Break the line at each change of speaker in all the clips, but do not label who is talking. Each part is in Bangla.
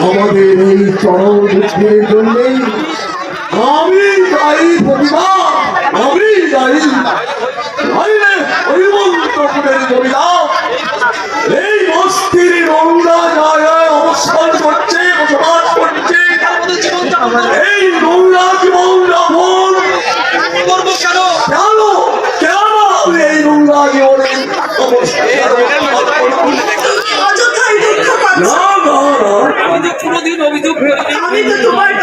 আমাদের এই চরম জন্যই আমি দায়ী প্রতিভা আমি দায়ী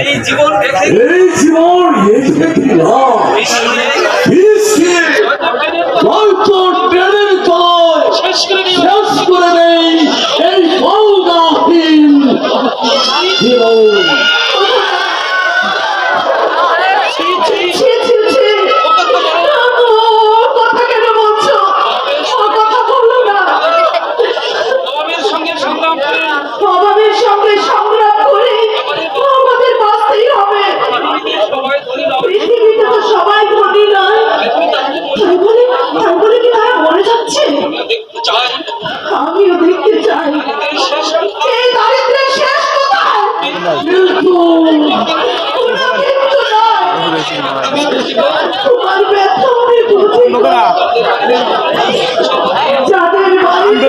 এই জীবন এই জীবন এই
জীবন
আমিও দেখতে চাই। দারিদ্রের শেষ কোথায়? আমি যাদের বাড়িতে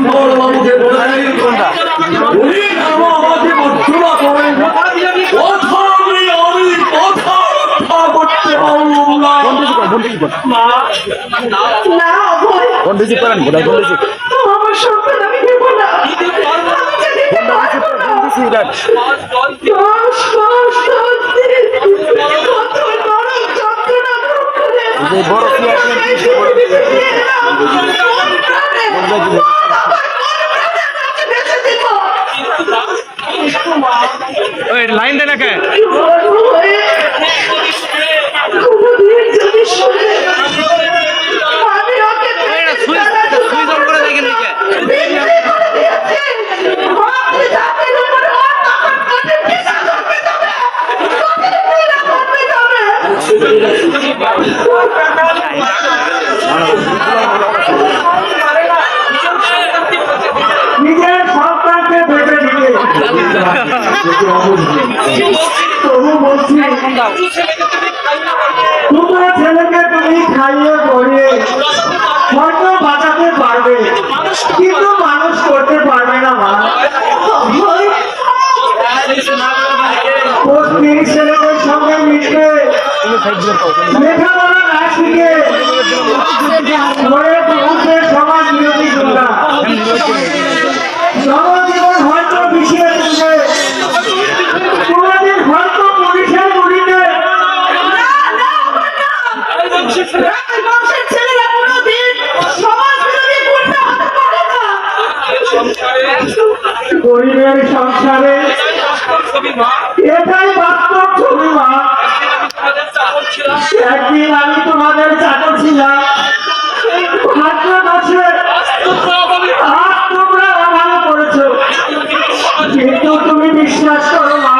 বাবুকে বলে উনি নাম আমাকে
মধ্যমা করেন গন্ডুজি বড়
लाइन देना क्या है দাও। ছেলেকে তুমি খাইয়ে পড়িয়ে হয়তো বাঁচাতে পারবে। কিন্তু মানুষ করতে পারবে না, মা। ছেলেদের সঙ্গে মিশে লেখাপড়া না শিখে।
গরিবের সংসারে এটাই বাস্তব ছবি মা একদিন আমি তোমাদের চাকর ছিলাম। তোমরা করেছ। কিন্তু তুমি বিশ্বাস করো মা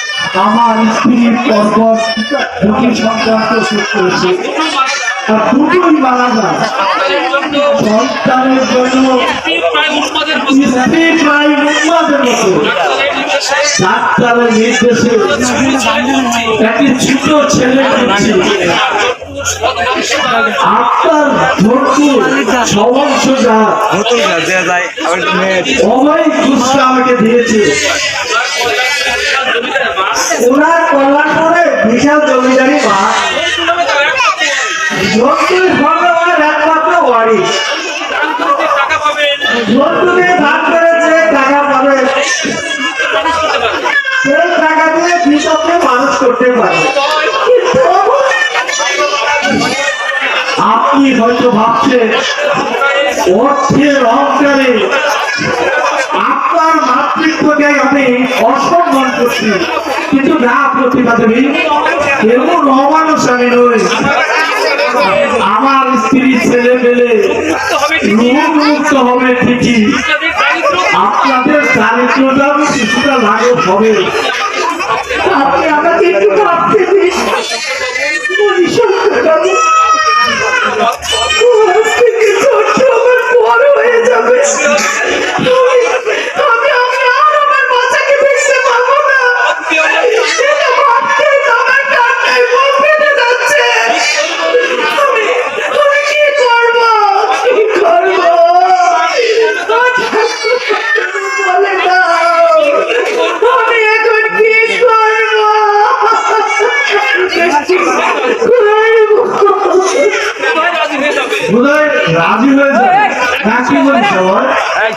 আমার স্ত্রীর পরপর দুটি সন্তানকে সুখ করেছে। আর দুটোই মারা যায়। সন্তানের জন্য ডাক্তারের নির্দেশে একটি ছোট ছেলে আপনার ধরতু সমস্ত যা।
দেওয়া যায় আবার একটু মেয়ে
অভয় ঘুষটা আমাকে দিয়েছে। ওনার কল্যাণ করে বিশাল জমিদারি মা হবে ওনার একমাত্র
পাবেন
যতদিন ভাগ করেছে, টাকা পাবে। সেই টাকা দিয়ে কৃষককে মানুষ করতে পারে। আপনি হয়তো ভাবছেন, অর্থের অহংকারে আপনার মাতৃত্বকে আমি অসম্মান করছি। কিন্তু না প্রতিভা দেবী এমন অমানুষ আমি নই। আমার স্ত্রী ছেলে পেলে মুক্ত হবে ঠিকই। আপনাদের দারিদ্রতা কিছুটা লাঘব হবে।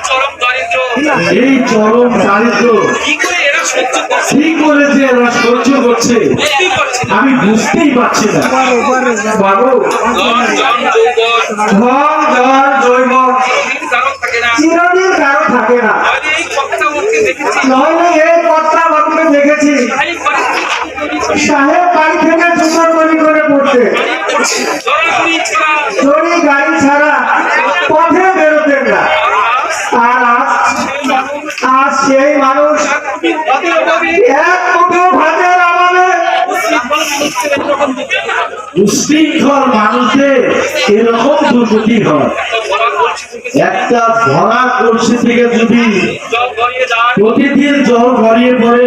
চরম দারিদ্র
এই চরম দারিদ্র
কি করে এরা সহ্য করছে?
কি করে যে এরা সহ্য করছে। আমি বুঝতেই পারছি না। বাবু।
জন, জন,
ধন জৈব
দিন কারও থাকে না।
চিরদিন কারও থাকে না।
আমি এই কথা বলতে দেখেছি।
নইলে এই কথা দেখেছি। সাহেব বাড়ি থেকে তৈরি করে পড়তে। গাড়ি ছাড়া উশৃঙ্খল মানুষের এরকম দুর্গতি হয়। একটা ভরা কলসি থেকে যদি প্রতিদিন জল গড়িয়ে পড়ে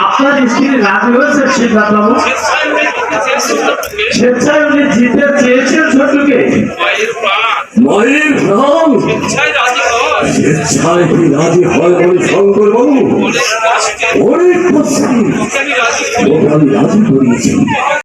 আপনার স্ত্রী রাজি হয়েছে সিদ্ধার্থ বাবু স্বেচ্ছায় উনি জিতে চেয়েছেন ছোটুকে
মায়ের হয়
স্বেচ্ছায় কি রাজি হয় বলে শঙ্কর বাবু
অনেক রাজি?